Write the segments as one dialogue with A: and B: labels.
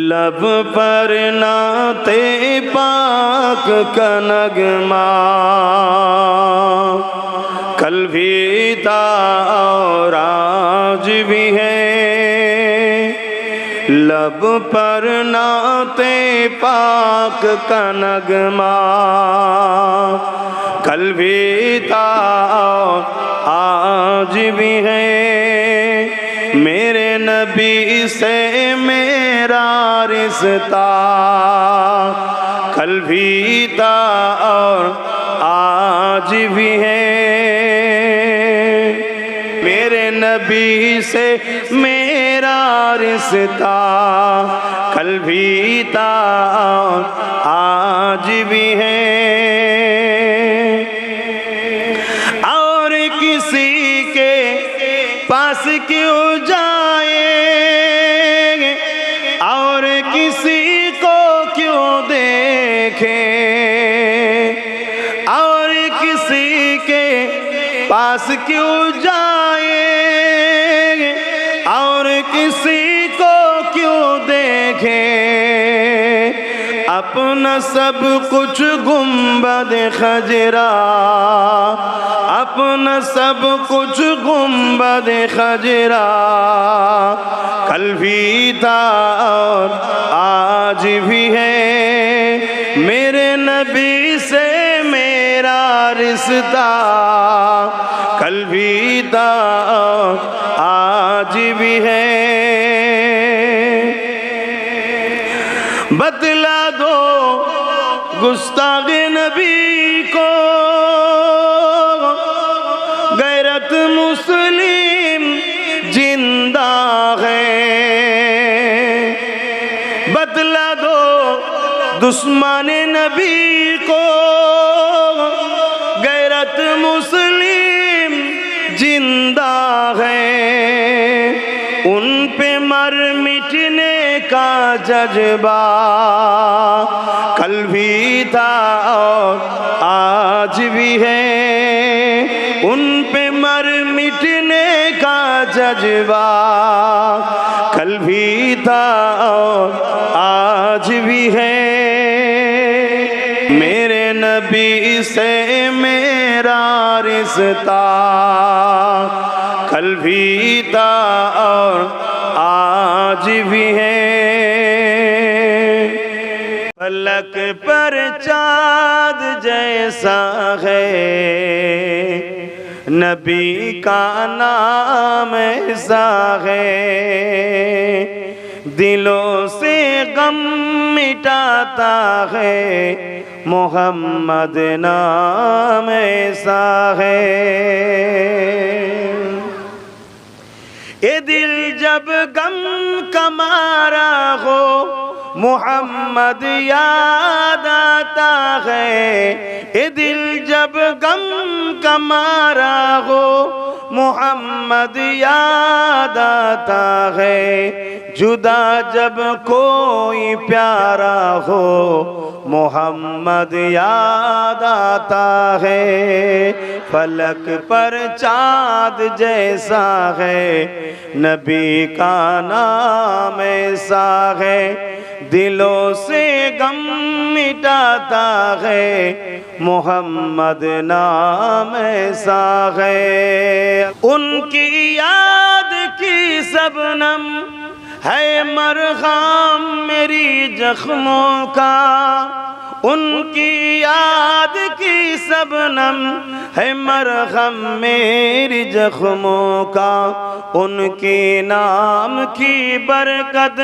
A: لب پر نعت پاک کا نغمہ۔ کل بھی تھا اور آج بھی ہے۔ لب پر نعت پاک کا نغمہ۔ کل بھی تھا اور آج بھی ہے۔ نبی سے میرا رشتہ کل بھی تھا اور آج بھی ہے۔ میرے نبی سے میرا رشتہ کل بھی تھا اور آج بھی ہے۔ اور کسی کے پاس کیوں جائیں دیکھیں۔ اور کسی کے پاس کیوں جائیں؟ اور کسی کو کیوں دیکھیں؟ اپنا سب کچھ گنبد خجرا اپنا سب کچھ گنبد خجرا کل بھی تھا اور آج بھی ہے۔ میرا کل بھی تھا اور آج بھی ہے۔ بتلا دو گستاخ نبی کو، غیرت مسلم زندہ ہے۔ بتلا دو دشمن نبی مسلم زندہ ہے ان پہ مر مٹنے کا جذبہ۔ کل بھی تھا اور آج بھی ہے۔ ان پہ مر مٹنے کا جذبہ۔ کل بھی تھا اور آج بھی ہے۔ میرے نبی سے میرا رشتہ کل بھی تھا اور آج بھی ہے۔ فلک پر چاند جیسا ہے۔ نبی کا نام ایسا ہے۔ دلوں سے غم مٹاتا ہے۔ محمد نام ایسا ہے یہ دل جب غم کمارا ہو محمد یاد آتا ہے یہ دل جب غم کمارا ہو محمد یاد آتا ہے۔ جدا جب کوئی پیارا ہو، محمد یاد آتا ہے۔ فلک پر چاند جیسا ہے، نبی کا نام ایسا ہے۔ دلوں سے غم مٹاتا ہے۔ محمد نام ایسا ہے۔ ان کی یاد کی سبنم ہے مرغام میری زخموں کا۔ ان کی یاد کی سبنم ہے مرغم میری زخموں کا ان کی نام کی برکت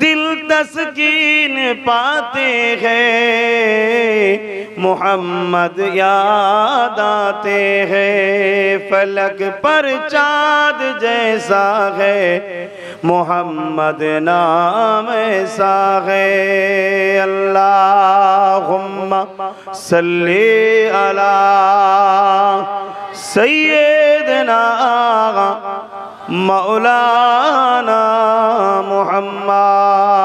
A: دل تسکین پاتے ہیں محمد یاد آتے ہیں فلک پر چاند جیسا ہے محمد نام ایسا ہے اللہم صلی علی سیدنا مولانا محمد